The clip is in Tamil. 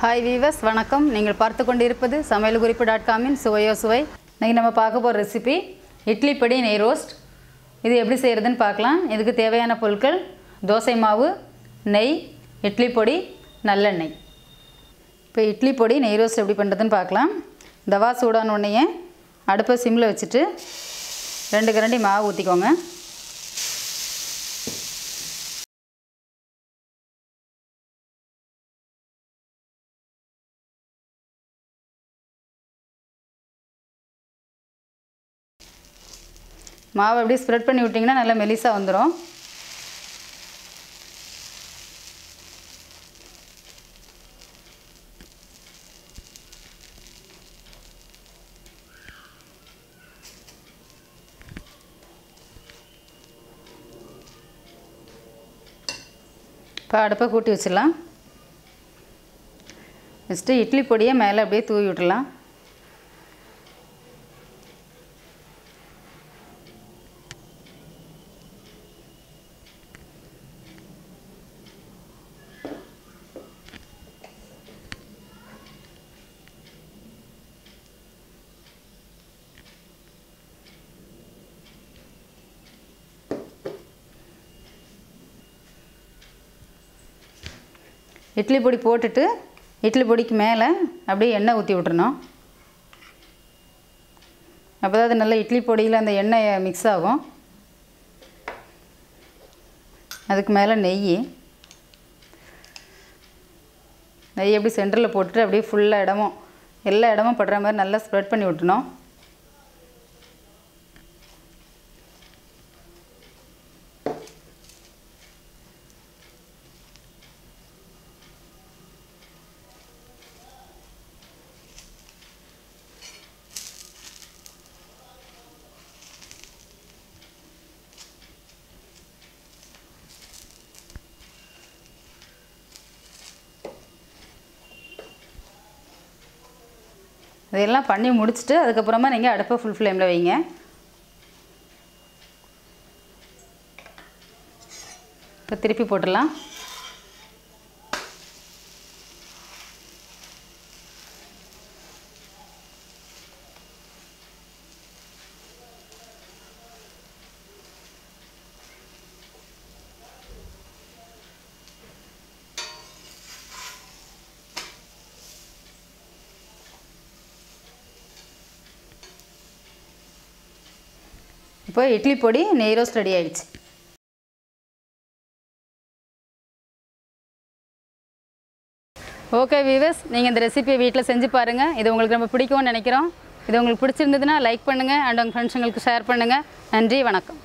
ஹாய் வீவர்ஸ் வணக்கம். நீங்கள் பார்த்து கொண்டிருப்பது சமையல் குறிப்பு டாட் காமின் சுவையோ சுவை. இன்றைக்கி நம்ம பார்க்க போகிற ரெசிபி இட்லி பொடி நெய் ரோஸ்ட் இது எப்படி செய்கிறதுன்னு பார்க்கலாம். இதுக்கு தேவையான பொருட்கள் தோசை மாவு நெய் இட்லி பொடி நல்லெண்ணெய். இப்போ இட்லி பொடி நெய் ரோஸ்ட் எப்படி பண்ணுறதுன்னு பார்க்கலாம். தவா சூடான உடனே அடுப்பை சிம்மில் வச்சுட்டு ரெண்டு கரண்டி மாவு ஊற்றிக்கோங்க மாவை அப்படியே ஸ்ப்ரெட் பண்ணி விட்டிங்கன்னா நல்லா மெலிசாக வந்துடும் இப்போ அடுப்பை கூட்டி வச்சிடலாம். ஃபஸ்ட்டு இட்லி பொடியை மேலே அப்படியே தூவி விட்டுடலாம். இட்லி பொடி போட்டுட்டு இட்லி பொடிக்கு மேலே அப்படியே எண்ணெய் ஊற்றி விட்டுறணும். அப்போ தான் அது நல்லா இட்லி பொடியில் அந்த எண்ணெய் மிக்ஸ் ஆகும். அதுக்கு மேலே நெய். நெய் அப்படி சென்டரில் போட்டுட்டு அப்படியே ஃபுல்லாக இடமும் எல்லா இடமும் படுற மாதிரி நல்லா ஸ்ப்ரெட் பண்ணி விட்டுணும். இதெல்லாம் பண்ணி முடிச்சுட்டு அதுக்கப்புறமா நீங்கள் அடுப்பை ஃபுல் ஃப்ளேமில் வைங்க. இப்போ திருப்பி போட்டுடலாம். இப்போ இட்லி பொடி நெய் ரோஸ்ட் ரெடி ஆயிடுச்சு. ஓகே வீவர்ஸ் நீங்கள் இந்த ரெசிபியை வீட்டில் செஞ்சு பாருங்கள் இது உங்களுக்கு ரொம்ப பிடிக்கும்னு நினைக்கிறோம். இது உங்களுக்கு பிடிச்சிருந்ததுன்னா லைக் பண்ணுங்கள் அண்ட் உங்கள் ஃப்ரெண்ட்ஸுங்களுக்கு ஷேர் பண்ணுங்கள் நன்றி வணக்கம்.